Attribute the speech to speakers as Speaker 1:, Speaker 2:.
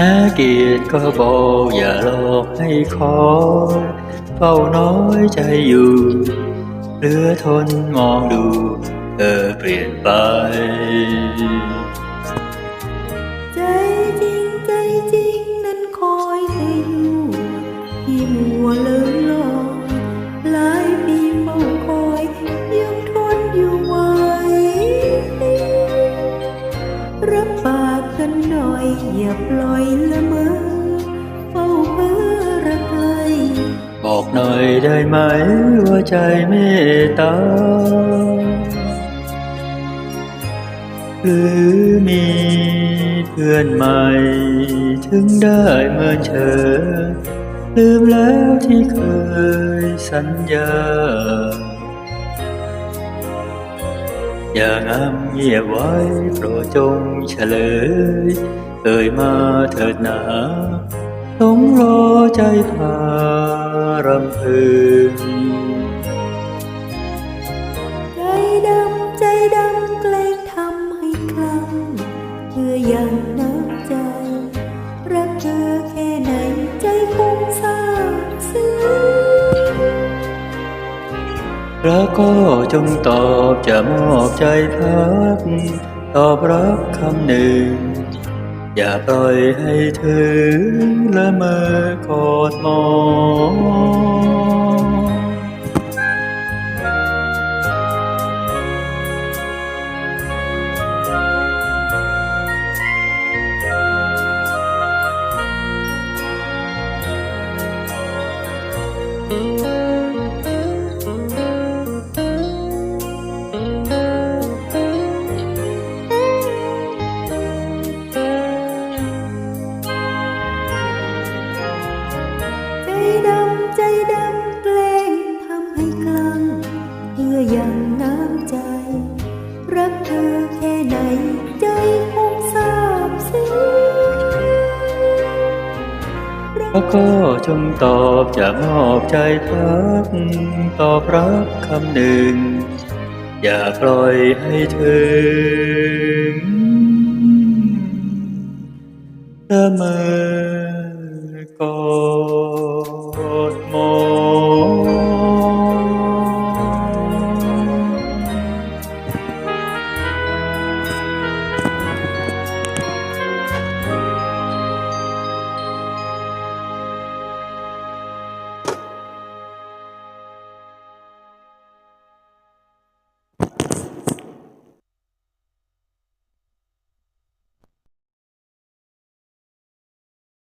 Speaker 1: แม้เกียรติก็บอกอย่าหลอกให้คอยเฝ้าน้อยใจอยู่เหลือทนมองดูเธอเปลี่ยนไปา
Speaker 2: กกันหน่อยอย่าปล่อยละเมอเฝ้าเพ้อระใคร
Speaker 1: บอกหน่อยได้ไหมว่าใจเมตตาหรือมีเพื่อนใหม่ ถึงได้เมินเฉยลืมแล้วที่เคยสัญญา อย่างงามเงียบไว้โปรดจงเฉลยเอ่ยมาเถิดหนาต้องรอใจพารำพึง
Speaker 2: แล้
Speaker 1: วก็จงตอบจะมอบใจพักตอบรับคำหนึ่ง อย่าปล่อยให้ถึงละเมอกอดมอง
Speaker 2: ใจ เธอแค่ไหนใจคงทราบซึ้ง
Speaker 1: แล้วก็จงตอบจะมอบใจพักตอบรับคำหนึ่ง อย่าปล่อยให้ถึงละเมอ